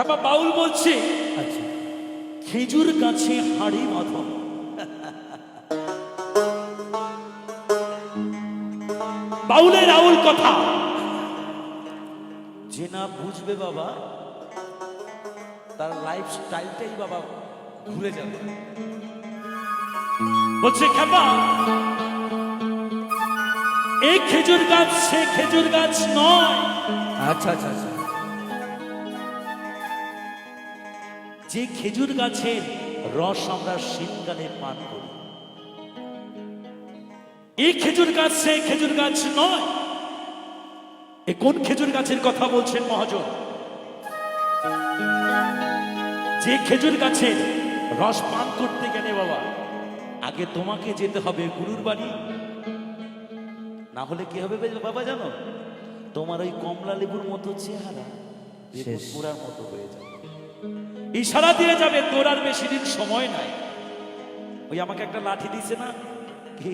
খাপা বাউল বলছে আচ্ছা। খেজুর গাছে হাড়ি বাঁধো। বাউলের আউল কথা। যে না বুঝবে বাবা তার লাইফ স্টাইলটাই বাবা ঘুরে যাবে। বলছে খেপা এই খেজুর গাছ সে খেজুর গাছ নয়। আচ্ছা আচ্ছা আচ্ছা। যে খেজুর গাছের রস আমরা শীতকালে পান করি। এই খেজুর গাছ সে খেজুর গাছ নয়। এ কোন খেজুর গাছের কথা বলছেন মহাজন? যে খেজুর গাছের রস পান করতে গেলে বাবা আগে তোমাকে যেতে হবে গুরুর বাড়ি। না হলে কি হবে বাবা জানো? তোমার ওই কমলা লেবুর মতো চেহারা। পুরার মতো হয়ে যাবে। ইশারা দিয়ে যাবে তোর আর বেশি দিন সময় নাই। ওই আমাকে একটা লাঠি দিছে না? কি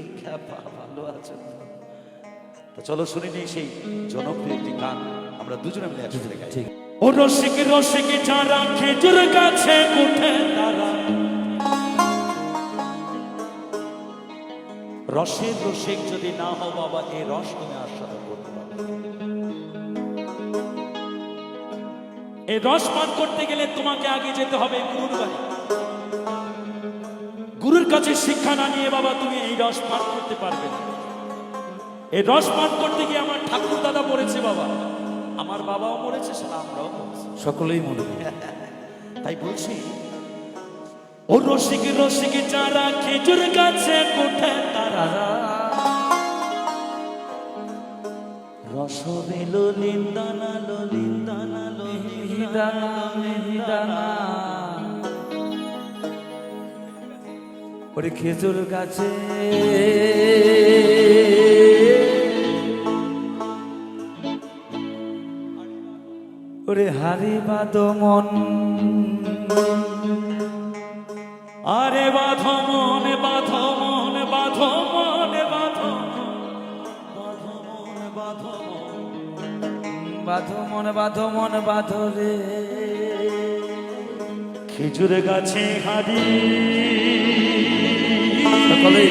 ভালো আছো? তো? চলো শুনে নিই সেই জনপ্রিয় একটি গান। আমরা দুজনে মিলে একসাথে গাই। ও রসিক রসিক যারা খেজুর গাছে উঠে তারা। রসের রসিক যদি না হও বাবা এই রস তুমি আস্বাদন এই রস পান করতে গেলে তোমাকে আগে যেতে হবে গুরুর বাড়ি। গুরুর কাছে শিক্ষা না নিয়ে বাবা তুমি এই রস পান করতে পারবে না। এই রস পান করতে গিয়ে আমার ঠাকুর দাদা মরেছে বাবা। আমার বাবাও মরেছে সেটা আমরাও সকলেই মনে তাই বলছি ও রসিক রসিক যারা খেজুর গাছে কোঠে তারা রস বেলো লিন্দানা লো লিন্দানা লো মিহিদানা মিহিদানা ওরে খেজুর গাছে। ওরে হারি বাদমন। আরে বাঁধো মন বাঁধো মন বাঁধো রে। খেজুর গাছে হাড়ি সকলেই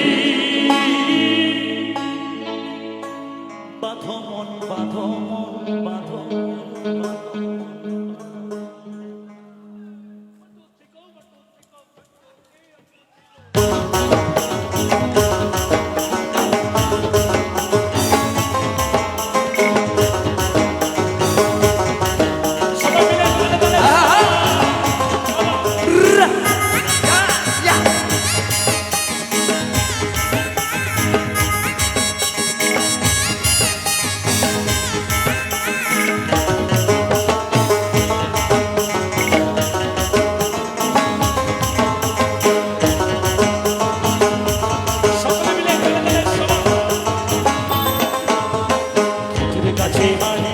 হাড়ি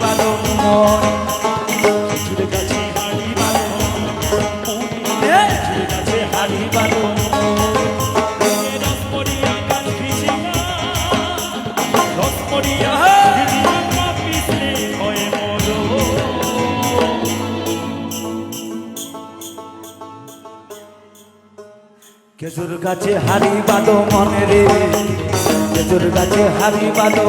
বাঁধো মন। এ! রস পড়িয়া গাছ ভিজে না, রস পড়িয়া ভিজিয়া পা পিছলে হয়ে মরো। খেজুর গাছে হারি বাদো মনে রে। গাছে হারি বাদো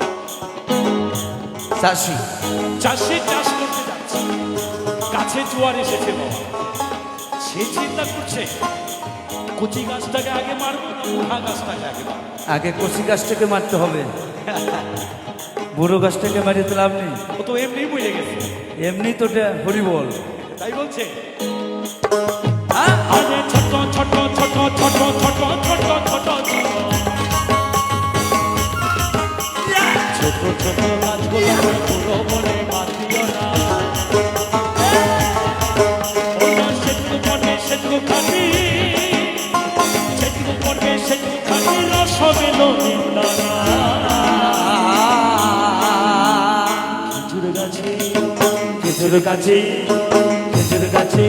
চাষি চাষি চাষ করতে যাচ্ছে কাছে জোয়ার এসেছে বাবা সে চিন্তা করছে কচি গাছটাকে আগে মারবো বুড়া গাছটাকে আগে মারবো আগে কচি গাছটাকে মারতে হবে বুড়ো গাছটাকে মারিয়ে তো লাভ নেই ও তো এমনি বুঝে গেছে এমনি তো ওটা হরিবল তাই বলছে আরে ছোট ছোট ছোট ছোট ছোট ছোট ছোট ছোট ছোট গাছগুলো পুরো বলে বাঁধিও না সেটুকু পড়বে সেটুকু খাবি খেজুর গাছে খেজুর গাছে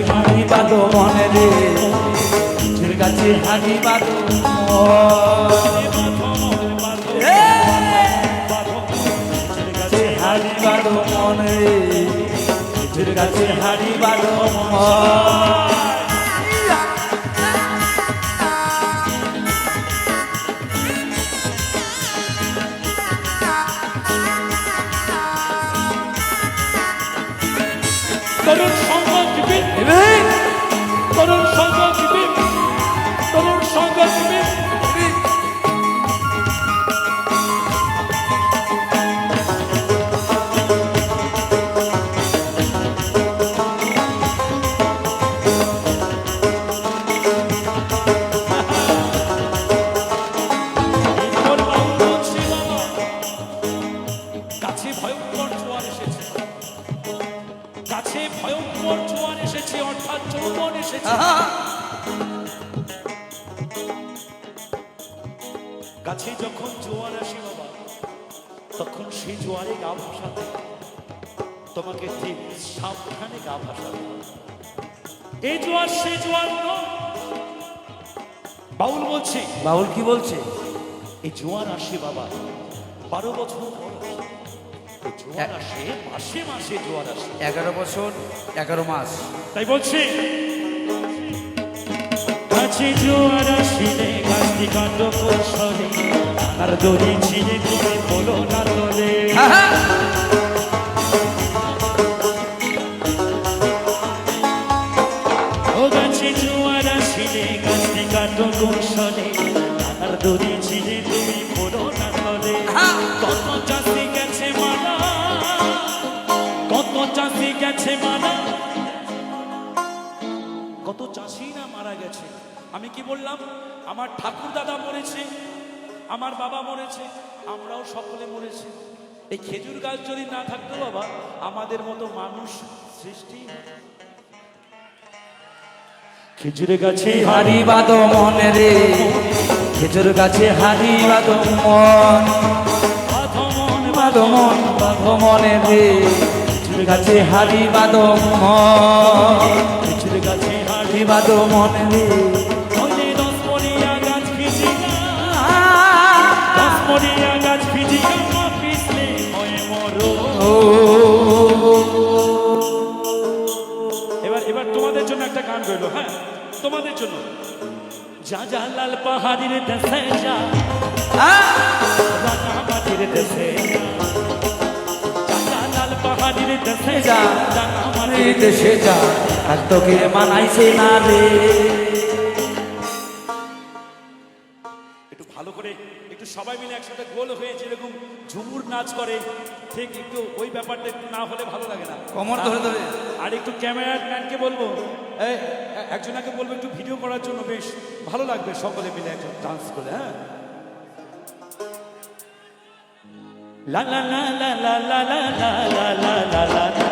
মনে রে খেজুর গাছে হাড়ি বাঁধো মনে গাছের হাড়ি বারো মন কাছে যখন জোয়ার আসে বাবা তখন সেই জোয়ারে গা ভাসাতে। তোমাকে ঠিক সাবধানে গা ভাসাতে এই জোয়ার সে জোয়ার বাউল বলছে বাউল কি বলছে? এই জোয়ার আসে বাবা বারো বছর পর আসে। এই জোয়ার আসে মাসে মাসে জোয়ার আসে। এগারো বছর এগারো মাস। তাই বলছি কাছে জোয়ার আসিলে গাছটি কাণ্ড কৌশলে আর দড়ি ছিঁড়ে তুমি বলো না তোলে। ও গাছে জোয়ার আসিলে গাছটি কাণ্ড কৌশলে আর দড়ি ছিঁড়ে তুমি বলো না তোলে। কত চাষি গেছে মানা কত চাষি গেছে মানা কত চাষি না মারা গেছে। আমি কি বললাম? আমার ঠাকুর দাদা মরেছে আমার বাবা মরেছে আমরাও সকলে মরেছি। এই খেজুর গাছ যদি না থাকতো বাবা আমাদের মতো মানুষ সৃষ্টি। খেজুর গাছে হাড়ি বাঁধো মনে রে খেজুর গাছে হাড়ি বাঁধো মন আধমন বাঁধো মন বাঁধো মনে রে খেজুর গাছে হাড়ি বাঁধো মন খেজুর গাছে হাড়ি বাঁধো মনে রে। এবার এবার তোমাদের জন্য একটা গান রইল হ্যাঁ? তোমাদের জন্য। যা যা লাল পাহাড়ির দেশে যা। দেশে একটু ভালো করে, একটু সবাই মিলে একসাথে গোল হয়ে যেরকম ঝুমুর নাচ করে ঠিক একটু ওই ব্যাপারটা একটু না হলে ভালো লাগে না কমর ধরে ধরে আর একটু ক্যামেরার ম্যানকে বলব এই, একজনাকে বলব একটু ভিডিও করার জন্য বেশ ভালো লাগবে সকলে মিলে একজন ডান্স করে হ্যাঁ লা লা লা লা লা লা লা লা লা লা লা লা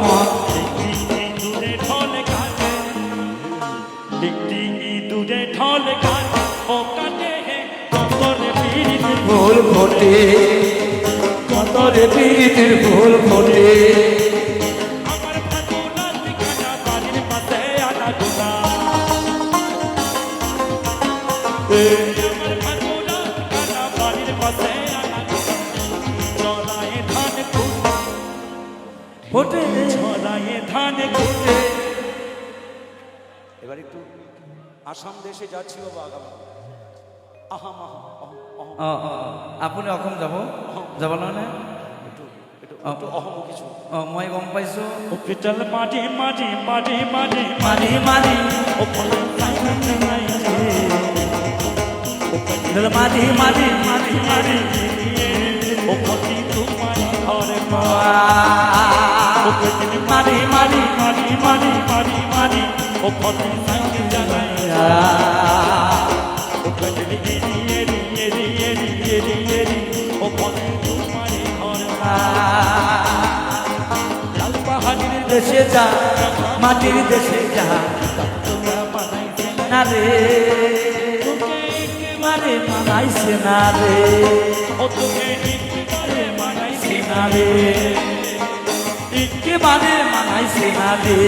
মন ইঁদুরে ঢলে কাটে একটি ইঁদুরে ঢলে কাটে ও কাটে হে কতরে পিড়িতে ফুল ফোটে কত রে প্রীতির ফুল ফোটে চলায়ে ধান কুটে এবার একটু আসাম দেশে যাচ্ছি বাবা আগামী। আহাম আপুনি অসম যাব? যাব নহয় মই গম পাইছো। পিতল মাটি মাটি মাটি মাটি মাৰি মাৰি ও পলে সাইকেল নাই ঘরে মা ও পেটে মাৰি মাৰি মারি মারি মারি মারি ও পতি সাইকেল জানাই ও পেটে এরি এরি এরি এরি এরি এরি ও পতি তোমার ঘরে লাল পাহাড়ের দেশে যা মাটির দেশে যা তোমরা বানাইছে না রে মানে মানাইছে না রে ও তোকে না রে একেবারে মানাইছে না রে।